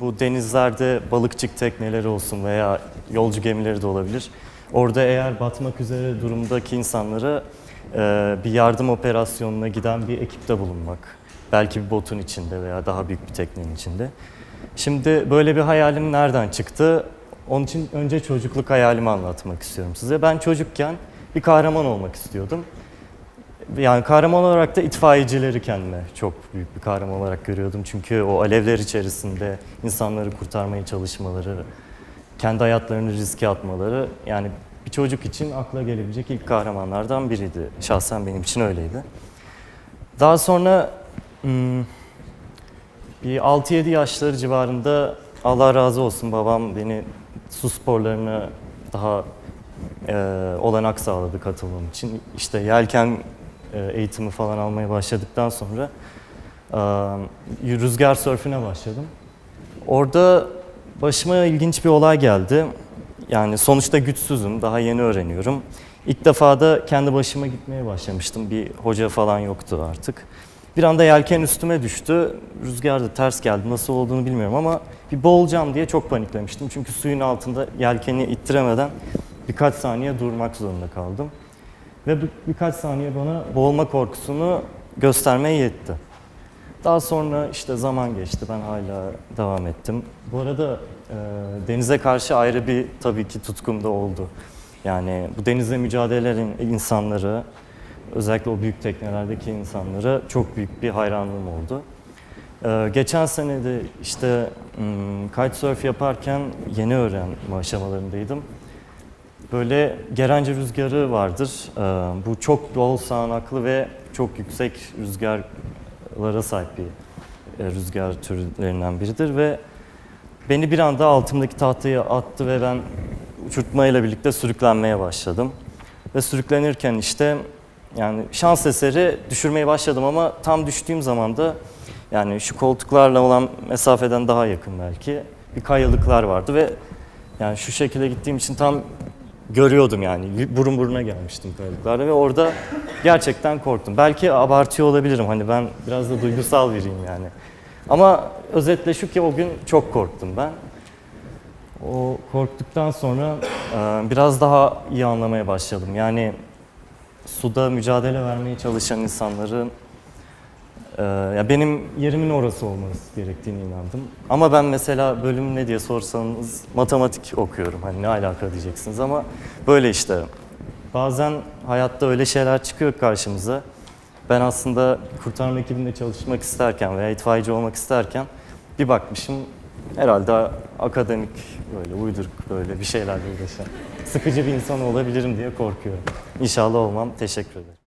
Bu denizlerde balıkçık tekneleri olsun veya yolcu gemileri de olabilir. Orada eğer batmak üzere durumdaki insanlara e, bir yardım operasyonuna giden bir ekipte bulunmak. Belki bir botun içinde veya daha büyük bir teknenin içinde. Şimdi böyle bir hayalim nereden çıktı? Onun için önce çocukluk hayalimi anlatmak istiyorum size. Ben çocukken bir kahraman olmak istiyordum. Yani kahraman olarak da itfaiyecileri kendime çok büyük bir kahraman olarak görüyordum. Çünkü o alevler içerisinde insanları kurtarmaya çalışmaları, kendi hayatlarını riske atmaları yani bir çocuk için akla gelebilecek ilk kahramanlardan biriydi. Şahsen benim için öyleydi. Daha sonra hmm, bir 6-7 yaşları civarında Allah razı olsun babam beni su sporlarına daha e, olanak sağladı katılmam için. İşte yelken e, eğitimi falan almaya başladıktan sonra e, rüzgar sörfüne başladım. Orada başıma ilginç bir olay geldi. Yani sonuçta güçsüzüm, daha yeni öğreniyorum. İlk defa da kendi başıma gitmeye başlamıştım. Bir hoca falan yoktu artık. Bir anda yelken üstüme düştü. Rüzgar da ters geldi. Nasıl olduğunu bilmiyorum ama bir boğulacağım diye çok paniklemiştim. Çünkü suyun altında yelkeni ittiremeden birkaç saniye durmak zorunda kaldım. Ve bir, birkaç saniye bana boğulma korkusunu göstermeye yetti. Daha sonra işte zaman geçti, ben hala devam ettim. Bu arada e, denize karşı ayrı bir tabii ki tutkum da oldu. Yani bu denizle mücadelelerin insanları, özellikle o büyük teknelerdeki insanlara çok büyük bir hayranlığım oldu. E, geçen sene de işte hmm, kitesurf yaparken yeni öğrenme aşamalarındaydım. Böyle Gerence rüzgarı vardır. Ee, Bu çok bol sağanaklı ve çok yüksek rüzgarlara sahip bir e, rüzgar türlerinden biridir ve beni bir anda altımdaki tahtaya attı ve ben uçurtmayla birlikte sürüklenmeye başladım. Ve sürüklenirken işte yani şans eseri düşürmeye başladım ama tam düştüğüm zaman da yani şu koltuklarla olan mesafeden daha yakın belki bir kayalıklar vardı ve yani şu şekilde gittiğim için tam görüyordum yani. Burun buruna gelmiştim kayalıklarda ve orada gerçekten korktum. Belki abartıyor olabilirim. Hani ben biraz da duygusal biriyim yani. Ama özetle şu ki o gün çok korktum ben. O korktuktan sonra biraz daha iyi anlamaya başladım. Yani suda mücadele vermeye çalışan insanların e, ya benim yerimin orası olması gerektiğini inandım. Ama ben mesela bölüm ne diye sorsanız matematik okuyorum. Hani ne alaka diyeceksiniz ama böyle işte. Bazen hayatta öyle şeyler çıkıyor karşımıza. Ben aslında kurtarma ekibinde çalışmak isterken veya itfaiyeci olmak isterken bir bakmışım herhalde akademik böyle uyduruk böyle bir şeylerle uğraşan sıkıcı bir insan olabilirim diye korkuyorum. İnşallah olmam. Teşekkür ederim.